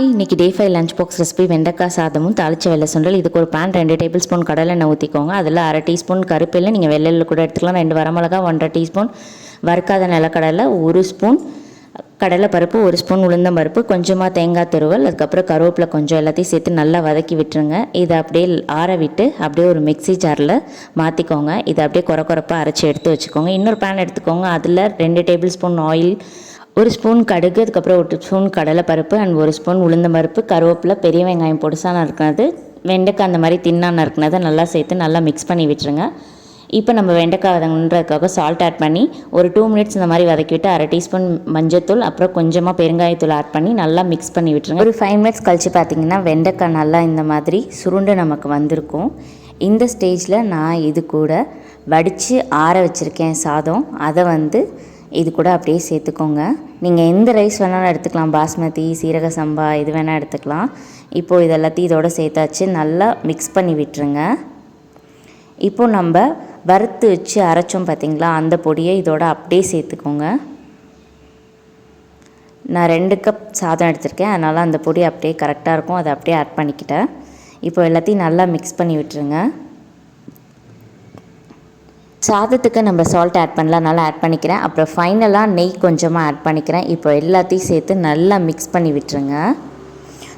Hi இன்னைக்கு day five lunch box recipe வெண்டைக்காய் சாதமும் தாளிச்ச வெள்ளை சுண்டல் இதுக்கு ஒரு பேன் ரெண்டு டேபிள் ஸ்பூன் கடலெண்ணெய் ஊற்றிக்கோங்க அதில் அரை டீஸ்பூன் கருப்பில்லை நீங்கள் வெள்ளையில் கூட எடுத்துக்கலாம். ரெண்டு வரமிளகா ஒன்றரை டீஸ்பூன் வறுக்காத நிலக்கடலை ஒரு ஸ்பூன் கடலை பருப்பு ஒரு ஸ்பூன் உளுந்தம் பருப்பு கொஞ்சமாக தேங்காய் துருவல் அதுக்கப்புறம் கருவேப்பிலை கொஞ்சம் எல்லாத்தையும் சேர்த்து நல்லா வதக்கி விட்டுருங்க. இதை அப்படியே ஆற விட்டு அப்படியே ஒரு மிக்ஸி ஜாரில் மாற்றிக்கோங்க இதை அப்படியே குறை குறைப்பாக அரைச்சி எடுத்து வச்சுக்கோங்க. இன்னொரு பேன் எடுத்துக்கோங்க. அதில் ரெண்டு டேபிள் ஸ்பூன் ஆயில் ஒரு ஸ்பூன் கடுகு அதுக்கப்புறம் ஒரு ஸ்பூன் கடலைப்பருப்பு அண்ட் ஒரு ஸ்பூன் உளுந்த பருப்பு கருவேப்பிலை பெரிய வெங்காயம் பொடிசாக நறுக்கினது வெண்டைக்காய் அந்த மாதிரி தின்னா நறுக்கினதை நல்லா சேர்த்து நல்லா மிக்ஸ் பண்ணி விட்டுருங்க. இப்போ நம்ம வெண்டைக்காய் வதங்குன்றதுக்காக சால்ட் ஆட் பண்ணி ஒரு டூ மினிட்ஸ் இந்த மாதிரி வதக்கி விட்டு அரை டீஸ்பூன் மஞ்சத்தூள் அப்புறம் கொஞ்சமாக பெருங்காயத்தூள் ஆட் பண்ணி நல்லா மிக்ஸ் பண்ணி விட்டுருங்க. ஒரு ஃபைவ் மினிட்ஸ் கழித்து பார்த்தீங்கன்னா வெண்டைக்காய் நல்லா இந்த மாதிரி சுருண்டு நமக்கு வந்திருக்கும். இந்த ஸ்டேஜில் நான் இது கூட வடித்து ஆற வச்சுருக்கேன் சாதம். அதை வந்து இது கூட அப்படியே சேர்த்துக்கோங்க. நீங்கள் எந்த ரைஸ் வேணாலும் எடுத்துக்கலாம். பாஸ்மதி சீரக சம்பா இது வேணால் எடுத்துக்கலாம். இப்போது இது எல்லாத்தையும் இதோட சேர்த்தாச்சு. நல்லா மிக்ஸ் பண்ணி விட்டுருங்க. இப்போது நம்ம வறுத்து வச்சு அரைச்சோம் பார்த்தீங்களா அந்த பொடியை இதோட அப்படியே சேர்த்துக்கோங்க. நான் ரெண்டு கப் சாதம் எடுத்திருக்கேன். அதனால் அந்த பொடி அப்படியே கரெக்டாக இருக்கும். அதை அப்படியே ஆட் பண்ணிக்கிட்டேன். இப்போ எல்லாத்தையும் நல்லா மிக்ஸ் பண்ணி விட்டுருங்க. சாதத்துக்கு நம்ம சால்ட் ஆட் பண்ணலாம். நல்லா ஆட் பண்ணிக்கிறேன். அப்புறம் ஃபைனலாக நெய் கொஞ்சமாக ஆட் பண்ணிக்கிறேன். இப்போ எல்லாத்தையும் சேர்த்து நல்லா மிக்ஸ் பண்ணி விட்டுருங்க.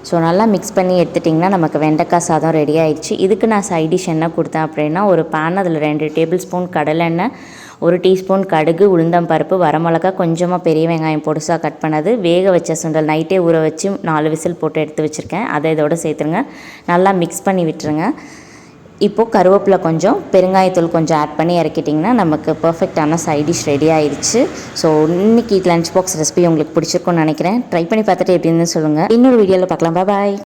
ஸோ நல்லா மிக்ஸ் பண்ணி எடுத்துட்டிங்கன்னா நமக்கு வெண்டைக்காய் சாதம் ரெடி ஆயிடுச்சு. இதுக்கு நான் சைட் டிஷ் என்ன கொடுத்தேன் அப்படின்னா ஒரு பேன் அதில் ரெண்டு டேபிள் ஸ்பூன் கடலெண்ணெய் ஒரு டீஸ்பூன் கடுகு உளுந்தம் பருப்பு வரமிளகா கொஞ்சமாக பெரிய வெங்காயம் பொடுசாக கட் பண்ணது. வேக வச்ச சுண்டல் நைட்டே ஊற வச்சு நாலு விசில் போட்டு எடுத்து வச்சுருக்கேன். அதை இதோட சேர்த்துருங்க. நல்லா மிக்ஸ் பண்ணி விட்டுருங்க. இப்போது கருவேப்பிலை கொஞ்சம் பெருங்காயத்தூள் கொஞ்சம் ஆட் பண்ணி இறக்கிட்டிங்கன்னா நமக்கு பர்ஃபெக்டான சைட் டிஷ் ரெடி ஆயிடுச்சு ஸோ இன்னைக்கு லன்ச் பாக்ஸ் ரெசிபி உங்களுக்கு பிடிச்சிருக்கும்னு நினைக்கிறேன். ட்ரை பண்ணி பார்த்துட்டு எப்படின்னு சொல்லுங்கள் இன்னொரு வீடியோவில் பார்க்கலாம். பாய்